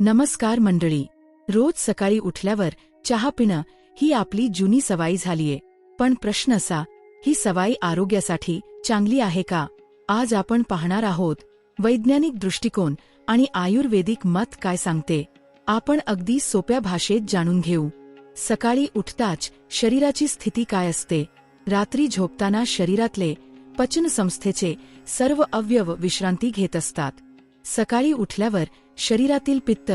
नमस्कार मंडळी. रोज सकाळी उठल्यावर चहा पिणं ही आपली जुनी सवाई झालीये. पण प्रश्न असा ही सवाई आरोग्यासाठी चांगली आहे का? आज आपण पाहणार आहोत वैज्ञानिक दृष्टिकोन आणि आयुर्वेदिक मत काय सांगते आपण अगदी सोप्या भाषेत जाणून घेऊ. सकाळी उठताच शरीराची स्थिती काय असते? रात्री झोपताना शरीरातले पचनसंस्थेचे सर्व अवयव विश्रांती घेत असतात. सकाळी उठल्यावर शरीरातील पित्त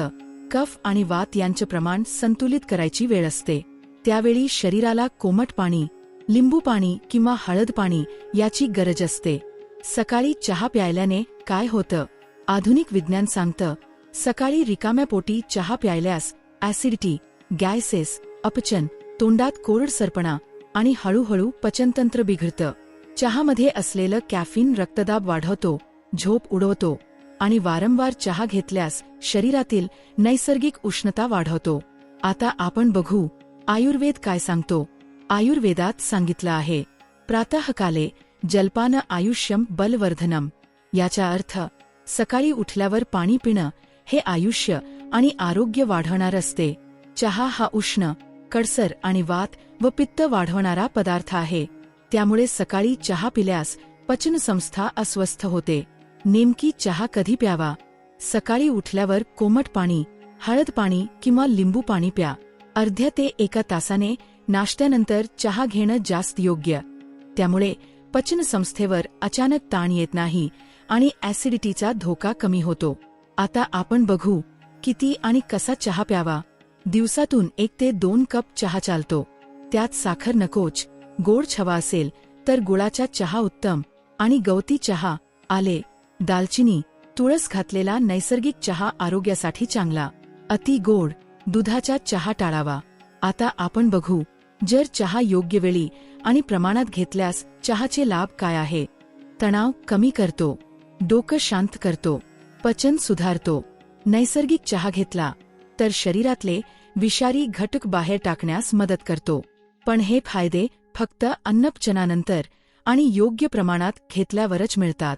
कफ आणि वात यांचे प्रमाण संतुलित करायची वेळ असते. त्यावेळी शरीराला कोमट पाणी लिंबू पाणी किंवा हळद पाणी याची गरज असते. सकाळी चहा प्यायल्याने काय होतं? आधुनिक विज्ञान सांगतं सकाळी रिकाम्या पोटी चहा प्यायल्यास ऍसिडिटी गॅसेस अपचन तोंडात कोरड सरपणा आणि हळूहळू पचनतंत्र बिघडतं. चहामध्ये असलेलं कॅफिन रक्तदाब वाढवतो झोप उडवतो. आणि वारंवार चहा घेतल्यास शरीरातील नैसर्गिक उष्णता वाढवतो. आता आपण बघू आयुर्वेद काय सांगतो. आयुर्वेदात सांगितलं आहे प्रातःकाले जलपान आयुष्यम बलवर्धनम. याचा अर्थ सकाळी उठल्यावर पाणी पिणं हे आयुष्य आणि आरोग्य वाढवणार असते. चहा हा उष्ण कडसर आणि वात व पित्त वाढवणारा पदार्थ आहे. त्यामुळे सकाळी चहा पिल्यास पचनसंस्था अस्वस्थ होते. नेमकी चहा कधी प्यावा? सकाळी उठल्यावर कोमट पाणी हळद पाणी किंवा लिंबू पाणी प्या. अर्ध्या ते एका तासाने नाश्त्यानंतर चहा घेणं जास्त योग्य. त्यामुळे पचनसंस्थेवर अचानक ताण येत नाही आणि ऍसिडिटीचा धोका कमी होतो. आता आपण बघू किती आणि कसा चहा प्यावा. दिवसातून एक ते दोन कप चहा चालतो. त्यात साखर नकोच. गोड छवा असेल तर गुळाचा चहा उत्तम आणि गवती चहा आले दालचिनी तुळस घातलेला नैसर्गिक चहा आरोग्यासाठी चांगला. अति गोड दुधाचा चहा टाळावा. आता आपण बघू जर चहा योग्य वेळी आणि प्रमाणात घेतल्यास चहाचे लाभ काय आहे? तणाव कमी करतो डोकं शांत करतो पचन सुधारतो. नैसर्गिक चहा घेतला तर शरीरातले विषारी घटक बाहेर टाकण्यास मदत करतो. पण हे फायदे फक्त अन्नपचनानंतर आणि योग्य प्रमाणात घेतल्यावरच मिळतात.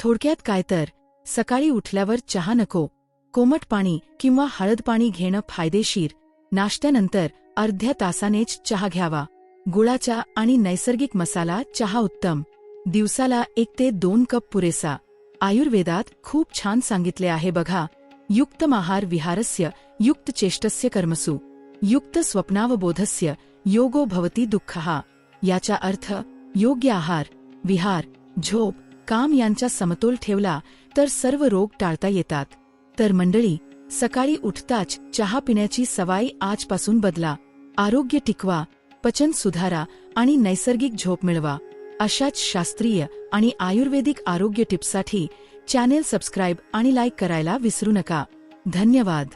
थोडक्यात काय तर सकाळी उठल्यावर चहा नको कोमट पाणी किंवा हळद पाणी घेणं फायदेशीर नाश्त्यानंतर अर्ध्या तासानेच चहा घ्यावा. गुळाचा आणि नैसर्गिक मसाला चहा उत्तम. दिवसाला एक ते दोन कप पुरेसा. आयुर्वेदात खूप छान सांगितले आहे बघा युक्तमाहार विहारस्य युक्त चेष्टस्य कर्मसु युक्त स्वप्नावबोधस्य योगो भवती दुःखहा याचा अर्थ योग्य आहार विहार झोप काम यांचा समतोल ठेवला तर सर्व रोग टाळता येतात. तर मंडळी सकाळी उठताच चहा पिण्याची सवाई आजपासून बदला. आरोग्य टिकवा पचन सुधारा आणि नैसर्गिक झोप मिळवा. अशाच शास्त्रीय आणि आयुर्वेदिक आरोग्य टिप्ससाठी चॅनेल सबस्क्राईब आणि लाईक करायला विसरू नका. धन्यवाद.